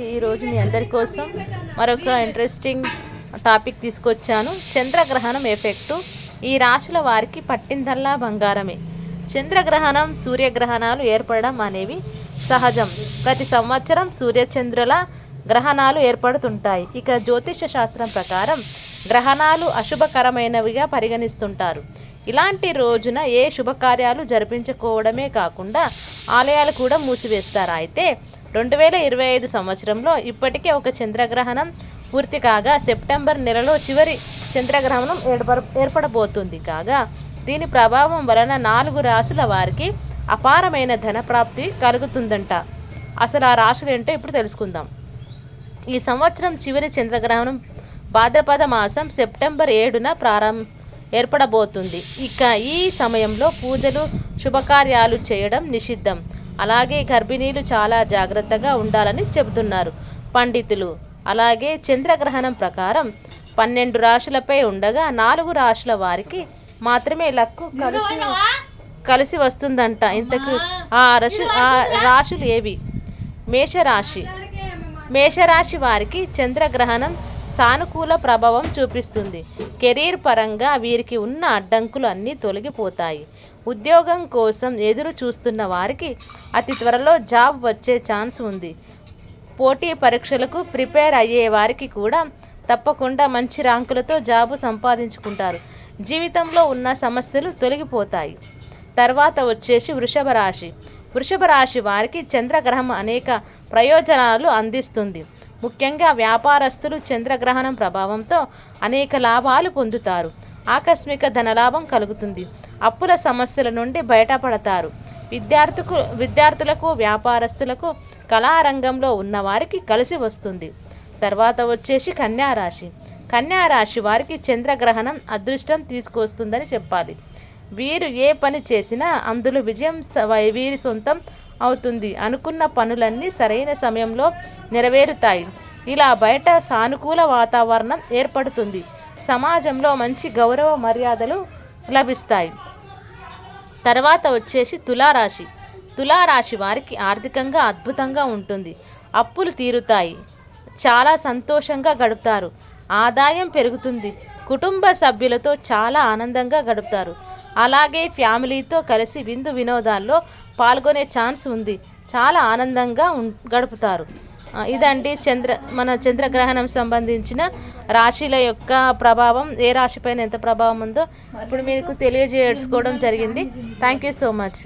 ఈరోజు మీ అందరి కోసం మరొక ఇంట్రెస్టింగ్ టాపిక్ తీసుకొచ్చాను. చంద్రగ్రహణం ఎఫెక్టు ఈ రాశుల వారికి పట్టిందల్లా బంగారమే. చంద్రగ్రహణం సూర్యగ్రహణాలు ఏర్పడడం అనేవి సహజం. ప్రతి సంవత్సరం సూర్యచంద్రుల గ్రహణాలు ఏర్పడుతుంటాయి. ఇక జ్యోతిష శాస్త్రం ప్రకారం గ్రహణాలు అశుభకరమైనవిగా పరిగణిస్తుంటారు. ఇలాంటి రోజున ఏ శుభకార్యాలు జరిపించుకోవడమే కాకుండా ఆలయాలు కూడా మూసివేస్తారు. అయితే రెండు వేల ఇరవై ఐదు సంవత్సరంలో ఇప్పటికే ఒక చంద్రగ్రహణం పూర్తి కాగా సెప్టెంబర్ నెలలో చివరి చంద్రగ్రహణం ఏర్పడ ఏర్పడబోతుంది. కాగా దీని ప్రభావం వలన నాలుగు రాసుల వారికి అపారమైన ధనప్రాప్తి కలుగుతుందంట. అసలు ఆ రాశులు ఏంటో ఇప్పుడు తెలుసుకుందాం. ఈ సంవత్సరం చివరి చంద్రగ్రహణం భాద్రపద మాసం సెప్టెంబర్ ఏడున ప్రారంభ ఏర్పడబోతుంది. ఇక ఈ సమయంలో పూజలు శుభకార్యాలు చేయడం నిషిద్ధం. అలాగే గర్భిణీలు చాలా జాగ్రత్తగా ఉండాలని చెబుతున్నారు. పండితులు అలాగే చంద్రగ్రహణం ప్రకారం పన్నెండు రాశులపై ఉండగా నాలుగు రాశుల వారికి మాత్రమే లక్కు కలిసి కలిసి వస్తుందంట. ఇంతకు ఆ రాశి ఆ రాశులు ఏవి? మేషరాశి. మేషరాశి వారికి చంద్రగ్రహణం సానుకూల ప్రభావం చూపిస్తుంది. కెరీర్ పరంగా వీరికి ఉన్న అడ్డంకులు అన్నీ తొలగిపోతాయి. ఉద్యోగం కోసం ఎదురు చూస్తున్న వారికి అతి త్వరలో జాబ్ వచ్చే ఛాన్స్ ఉంది. పోటీ పరీక్షలకు ప్రిపేర్ అయ్యే వారికి కూడా తప్పకుండా మంచి ర్యాంకులతో జాబు సంపాదించుకుంటారు. జీవితంలో ఉన్న సమస్యలు తొలగిపోతాయి. తర్వాత వచ్చేసి వృషభ రాశి. వృషభ రాశి వారికి చంద్రగ్రహం అనేక ప్రయోజనాలు అందిస్తుంది. ముఖ్యంగా వ్యాపారస్తులు చంద్రగ్రహణం ప్రభావంతో అనేక లాభాలు పొందుతారు. ఆకస్మిక ధనలాభం కలుగుతుంది. అప్పుల సమస్యల నుండి బయటపడతారు. విద్యార్థుకు విద్యార్థులకు వ్యాపారస్తులకు కళారంగంలో ఉన్నవారికి కలిసి వస్తుంది. తర్వాత వచ్చేసి కన్యారాశి. కన్యారాశి వారికి చంద్రగ్రహణం అదృష్టం తీసుకొస్తుందని చెప్పాలి. వీరు ఏ పని చేసినా అందులో విజయం వై- వీరి సొంతం అవుతుంది. అనుకున్న పనులన్నీ సరైన సమయంలో నెరవేరుతాయి. ఇలా బయట సానుకూల వాతావరణం ఏర్పడుతుంది. సమాజంలో మంచి గౌరవ మర్యాదలు లభిస్తాయి. తర్వాత వచ్చేసి తులారాశి. తులారాశి వారికి ఆర్థికంగా అద్భుతంగా ఉంటుంది. అప్పులు తీరుతాయి. చాలా సంతోషంగా గడుపుతారు. ఆదాయం పెరుగుతుంది. కుటుంబ సభ్యులతో చాలా ఆనందంగా గడుపుతారు. అలాగే ఫ్యామిలీతో కలిసి విందు వినోదాల్లో పాల్గొనే ఛాన్స్ ఉంది. చాలా ఆనందంగా ఉం గడుపుతారు. ఇదండి చంద్ర మన చంద్రగ్రహణం సంబంధించిన రాశిల యొక్క ప్రభావం. ఏ రాశి పైన ఎంత ప్రభావం ఉందో ఇప్పుడు మీకు తెలియజేసుకోవడం జరిగింది. Thank you so much